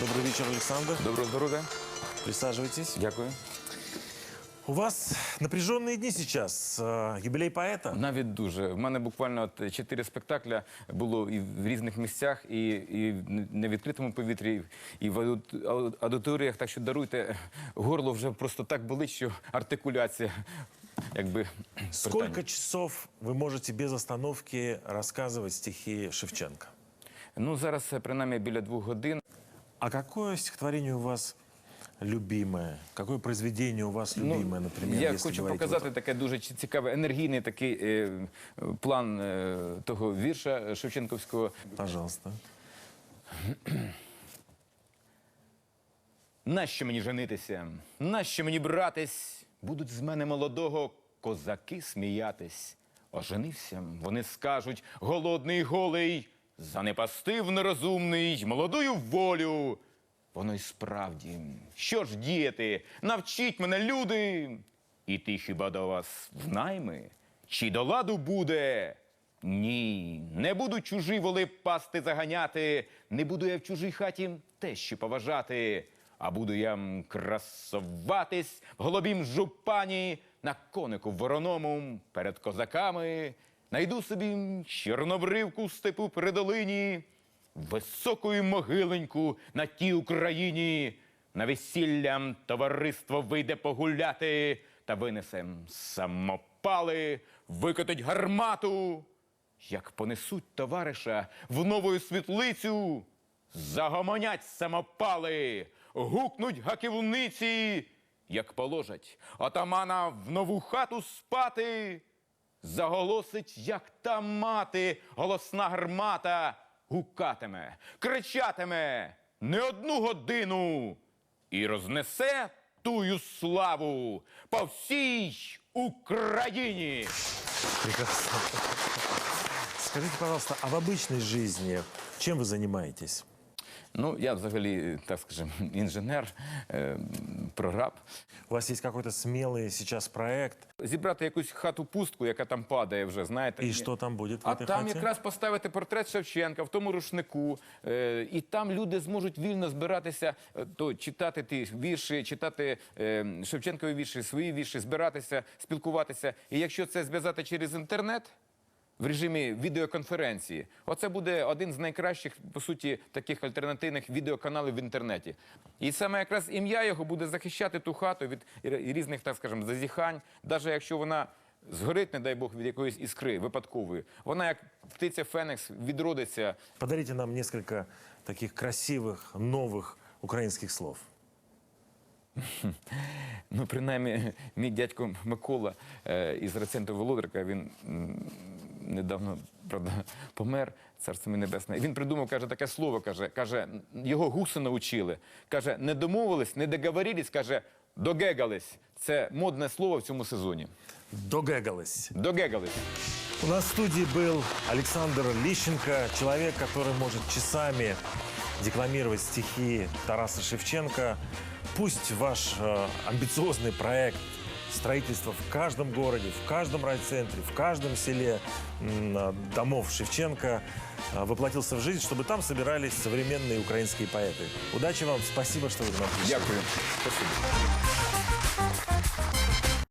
Добрый вечер, Александр. Доброго здоров'я. Присаживайтесь. Дякую. У вас напряженные дни сейчас. Э, Юбилей поэта. Навіть дуже. В мене буквально от чотири спектакля було і в різних місцях, і, і на відкритому повітрі, і в аудит- ау- аудиторіях. Так що даруйте, горло вже просто так болить, що артикуляція. Якби Сколько часов вы можете без остановки рассказывать стихи Шевченко? ну зараз е, принаймні біля двох годин. А какое стихотворение у вас любимое? Какое произведение у вас любимое, например? Ну, я хочу показати таке дуже цікаве, енергійний такий е, план е, того вірша Шевченковського. Пожалуйста. Нащо мені женитися? Нащо мені братись? Будуть з мене молодого козаки сміятись. Оженився, вони скажуть, голодний голий, занепастив нерозумний, молодую волю. Воно й справді, що ж діяти? Навчіть мене, люди. Іти хіба до вас в найми? Чи до ладу буде? Ні, не буду чужі воли пасти заганяти, не буду я в чужій хаті тещі поважати, а буду я красуватись голубім жупані на конику вороному перед козаками. Найду собі чорнобривку в степу долині, високу й могиленьку на тій Україні. На весіллям товариство вийде погуляти та винесем самопали, викотить гармату. Як понесуть товариша в нову світлицю, загомонять самопали, гукнуть гаківниці, як положать отамана в нову хату спати, заголосить, як та мати, голосна гармата, гукатиме, кричатиме не одну годину і рознесе тую славу по всій Україні. Прекрасно. Скажите, пожалуйста, а в обычной жизни чем вы занимаетесь? Ну, я взагалі, так скажем, інженер, е, прораб. У вас есть какой-то смелый сейчас проект? Зібрати якусь хату пустку, яка там падає вже, знаєте. И что там будет в А этой там хате? якраз поставити портрет Шевченка в тому рушнику, е, і там люди зможуть вільно збиратися, е, то читати ті вірші, читати е, Шевченкові вірші, свої вірші, збиратися, спілкуватися. І якщо це зв'язати через інтернет. В режимі відеоконференції, оце буде один з найкращих по суті таких альтернативних відеоканалів в інтернеті. І саме якраз ім'я його буде захищати ту хату від різних, так скажемо, зазіхань, навіть якщо вона згорить, не дай Бог, від якоїсь іскри випадкової. Вона як птиця Фенекс відродиться. Подарите нам несколько таких красивых, новых украинских слов. Ну, принаймні, мій дядько Микола е, із реценту Володарка, він недавно правда, помер, царство йому небесне. І він придумав, каже, таке слово, каже, каже, його гуси навчили. Каже, не домовились, не договорились, каже, догегались. Це модне слово в цьому сезоні. Догэгались. Догегались. У нас в студии был Александр Лищенко, человек, который может часами декламировать стихи Тараса Шевченко. Пусть ваш э, амбициозный проект строительства в каждом городе, в каждом райцентре, в каждом селе м, э, домов Шевченко э, воплотился в жизнь, чтобы там собирались современные украинские поэты. Удачи вам, спасибо, что вы к нам пришли. Дякую. Спасибо.